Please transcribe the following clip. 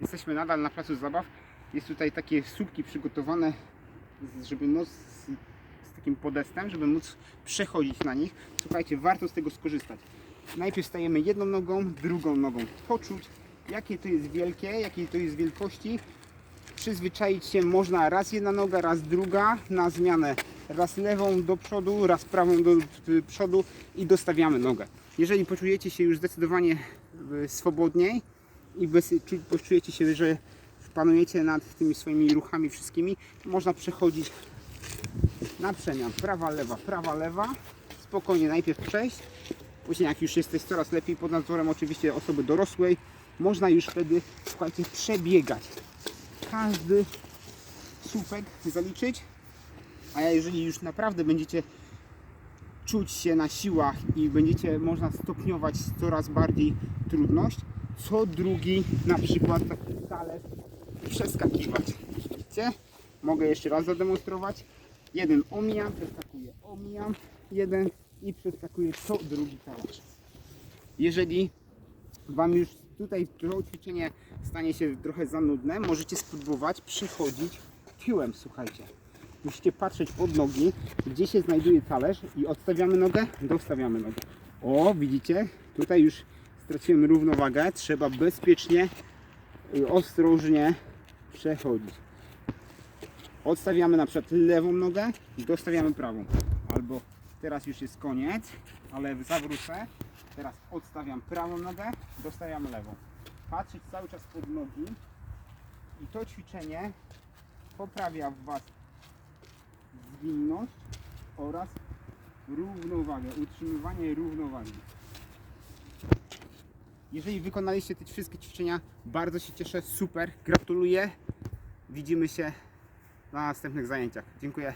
Jesteśmy nadal na placu zabaw. Jest tutaj takie słupki przygotowane, żeby móc z, takim podestem, żeby móc przechodzić na nich. Słuchajcie, warto z tego skorzystać. Najpierw stajemy jedną nogą, drugą nogą. Poczuć, jakie to jest wielkie, jakiej to jest wielkości. Przyzwyczaić się można raz jedna noga, raz druga na zmianę. Raz lewą do przodu, raz prawą do przodu i dostawiamy nogę. Jeżeli poczujecie się już zdecydowanie y, swobodniej i bez, czu- poczujecie się, że panujecie nad tymi swoimi ruchami wszystkimi, można przechodzić na przemian. Prawa, lewa, prawa, lewa. Spokojnie najpierw przejść. Później jak już jesteś coraz lepiej pod nadzorem oczywiście osoby dorosłej, można już wtedy, słuchajcie, przebiegać. Każdy słupek zaliczyć. A jeżeli już naprawdę będziecie czuć się na siłach i będziecie można stopniować coraz bardziej trudność, co drugi na przykład taki talerz przeskakiwać. Widzicie? Mogę jeszcze raz zademonstrować. Jeden omijam, przeskakuję, omijam, jeden i przeskakuję co drugi talerz. Jeżeli Wam już tutaj to ćwiczenie stanie się trochę za nudne, możecie spróbować przechodzić tyłem, słuchajcie. Musicie patrzeć pod nogi, gdzie się znajduje talerz i odstawiamy nogę, dostawiamy nogę. O, widzicie? Tutaj już straciłem równowagę. Trzeba bezpiecznie, y, ostrożnie przechodzić. Odstawiamy na przykład lewą nogę, dostawiamy prawą. Albo teraz już jest koniec, ale zawrócę. Teraz odstawiam prawą nogę, dostawiam lewą. Patrzeć cały czas pod nogi i to ćwiczenie poprawia w Was zwinność oraz równowagę, utrzymywanie równowagi. Jeżeli wykonaliście te wszystkie ćwiczenia, bardzo się cieszę, super, gratuluję. Widzimy się na następnych zajęciach. Dziękuję.